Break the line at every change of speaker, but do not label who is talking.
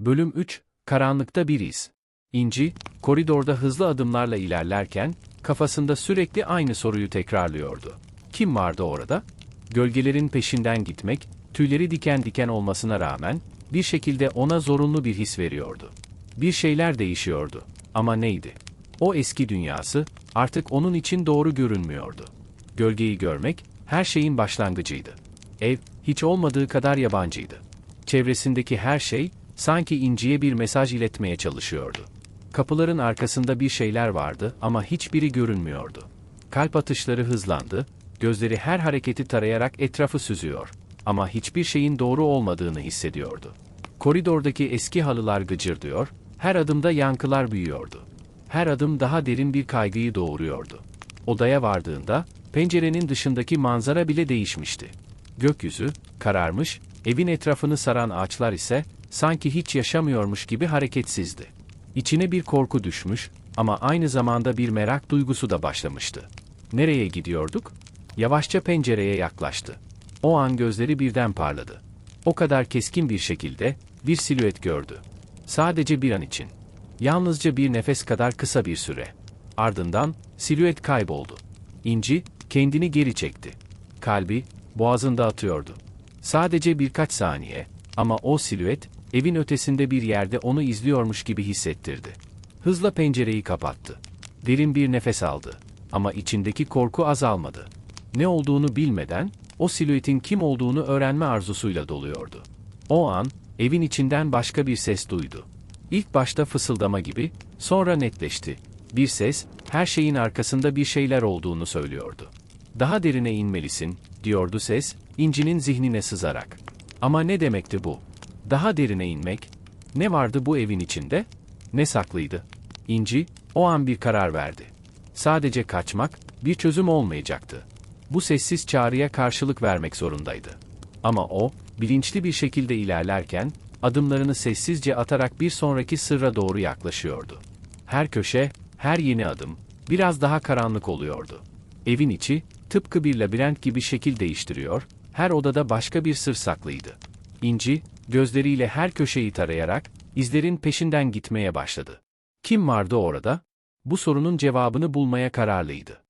Bölüm 3, Karanlıkta bir iz. İnci, koridorda hızlı adımlarla ilerlerken, kafasında sürekli aynı soruyu tekrarlıyordu. Kim vardı orada? Gölgelerin peşinden gitmek, tüyleri diken diken olmasına rağmen, bir şekilde ona zorunlu bir his veriyordu. Bir şeyler değişiyordu. Ama neydi? O eski dünyası, artık onun için doğru görünmüyordu. Gölgeyi görmek, her şeyin başlangıcıydı. Ev, hiç olmadığı kadar yabancıydı. Çevresindeki her şey, sanki İnci'ye bir mesaj iletmeye çalışıyordu. Kapıların arkasında bir şeyler vardı ama hiçbiri görünmüyordu. Kalp atışları hızlandı, gözleri her hareketi tarayarak etrafı süzüyor. Ama hiçbir şeyin doğru olmadığını hissediyordu. Koridordaki eski halılar gıcırdıyor, her adımda yankılar büyüyordu. Her adım daha derin bir kaygıyı doğuruyordu. Odaya vardığında, pencerenin dışındaki manzara bile değişmişti. Gökyüzü, kararmış, evin etrafını saran ağaçlar ise, sanki hiç yaşamıyormuş gibi hareketsizdi. İçine bir korku düşmüş, ama aynı zamanda bir merak duygusu da başlamıştı. Nereye gidiyorduk? Yavaşça pencereye yaklaştı. O an gözleri birden parladı. O kadar keskin bir şekilde, bir silüet gördü. Sadece bir an için. Yalnızca bir nefes kadar kısa bir süre. Ardından, silüet kayboldu. İnci, kendini geri çekti. Kalbi, boğazında atıyordu. Sadece birkaç saniye, ama o silüet, evin ötesinde bir yerde onu izliyormuş gibi hissettirdi. Hızla pencereyi kapattı. Derin bir nefes aldı. Ama içindeki korku azalmadı. Ne olduğunu bilmeden, o silüetin kim olduğunu öğrenme arzusuyla doluyordu. O an, evin içinden başka bir ses duydu. İlk başta fısıldama gibi, sonra netleşti. Bir ses, her şeyin arkasında bir şeyler olduğunu söylüyordu. Daha derine inmelisin, diyordu ses, incinin zihnine sızarak. Ama ne demekti bu? Daha derine inmek? Ne vardı bu evin içinde? Ne saklıydı? İnci, o an bir karar verdi. Sadece kaçmak, bir çözüm olmayacaktı. Bu sessiz çağrıya karşılık vermek zorundaydı. Ama o, bilinçli bir şekilde ilerlerken, adımlarını sessizce atarak bir sonraki sırra doğru yaklaşıyordu. Her köşe, her yeni adım, biraz daha karanlık oluyordu. Evin içi, tıpkı bir labirent gibi şekil değiştiriyor, her odada başka bir sır saklıydı. İnci, gözleriyle her köşeyi tarayarak, izlerin peşinden gitmeye başladı. Kim vardı orada? Bu sorunun cevabını bulmaya kararlıydı.